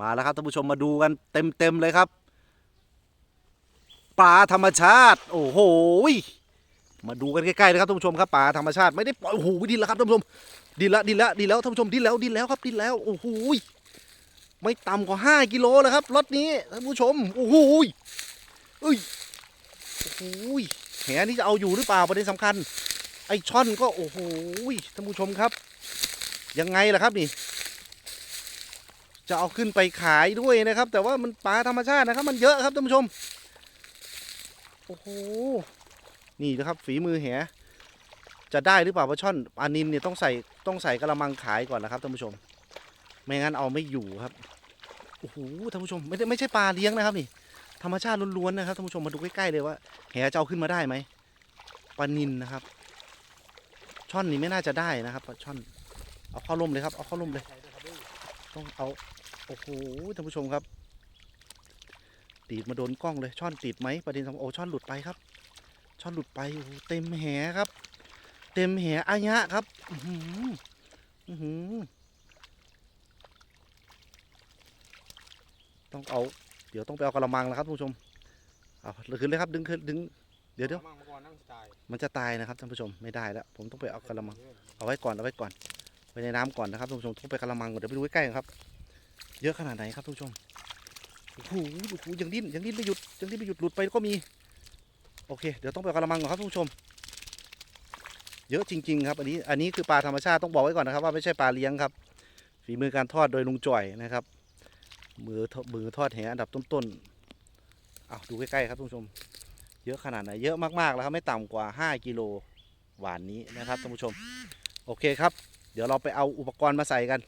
มาแล้วครับท่านผู้ชมมาดูกันเต็มเต็มๆเลยครับปลาธรรมชาติ โอ้โหมาดูกันใกล้ๆเลยครับท่านผู้ชมครับปลาธรรมชาติไม่ได้ปล่อยโอ้โหดินแล้วครับท่านผู้ชมดินล้วดินล้วดินแล้วท่านผู้ชมดินแล้วดินแล้วครับดินแล้วโอ้โหไม่ต่ำกว่า 5 กิโลแล้วครับรถนี้ท่านผู้ชมโอ้โหเอ้ยโอ้โหยแหนี่จะเอาอยู่หรือเปล่าประเด็นสำคัญ ไอช่อนก็โอ้โหท่านผู้ชมครับ ยังไงล่ะครับนี่ จะเอาขึ้นไปขายด้วยนะครับ แต่ว่ามันปลาธรรมชาตินะครับ มันเยอะครับท่านผู้ชม โอ้โห นี่นะครับ ฝีมือแหจะได้หรือเปล่าปลาช่อนปลานินเนี่ยต้องใส่ต้องใส่กระมังขายก่อนนะครับท่านผู้ชม ไม่งั้นเอาไม่อยู่ครับ โอ้โหท่านผู้ชมไม่ได้ไม่ใช่ปลาเลี้ยงนะครับนี่ ธรรมชาติล้วนๆนะครับท่านผู้ชมมาดูใกล้ๆเลยว่าแหจะเอาขึ้นมาได้ไหมปลานินนะครับ ช่อนนี่ไม่น่าจะได้นะครับปลาช่อน เอาเข้าร่มเลยครับ เอาเข้าร่มเลย ต้องเอา โอ้โหท่านผู้ชมครับ ตีดมาโดนกล้องเลยช่อนติดไหมประเด็นสำคัญโอ้ช่อนหลุดไปครับ ช่อนหลุดไปโอ้โหเต็มแหครับ เต็มแหอายะครับ อือหืออื้อหือต้องเอา เดี๋ยวต้องไปเอากระมังแล้วครับท่านผู้ชมเอาขึ้นเลยครับดึงขึ้นดึงเดี๋ยวเดี๋ยวมั่งมาก่อนนั่งตายมันจะตายนะครับท่านผู้ชมไม่ได้แล้ว ผมต้องไปเอากระมัง เอาไว้ก่อนเอาไว้ก่อนไว้ ในน้ำก่อนนะครับท่านผู้ชมต้องไปกระมังก่อนเดี๋ยวไปดูใกล้ๆครับ เยอะขนาดไหนครับท่านผู้ชมโอ้โหโอ้โหยังดิ้นยังดิ้นไม่หยุดยังดิ้นไม่หยุดหลุดไปก็มี โอเค เดี๋ยวต้องไปกระมังก่อนครับท่านผู้ชม เยอะจริง ๆ ครับอันนี้อันนี้คือปลาธรรมชาติต้องบอกไว้ก่อนนะครับ ว่าไม่ใช่ปลาเลี้ยงครับฝีมือการทอดโดยลุงจ่อยนะครับมือทอมือทอดแหอันดับต้นๆเอาดูใกล้ๆครับท่านผู้ชม เยอะขนาดไหนเยอะมากๆแล้วครับไม่ต่ำกว่า 5กิโลหวานนี้นะครับท่านผู้ชม โอเคครับ เดี๋ยวเราไปเอาอุปกรณ์มาใส่กัน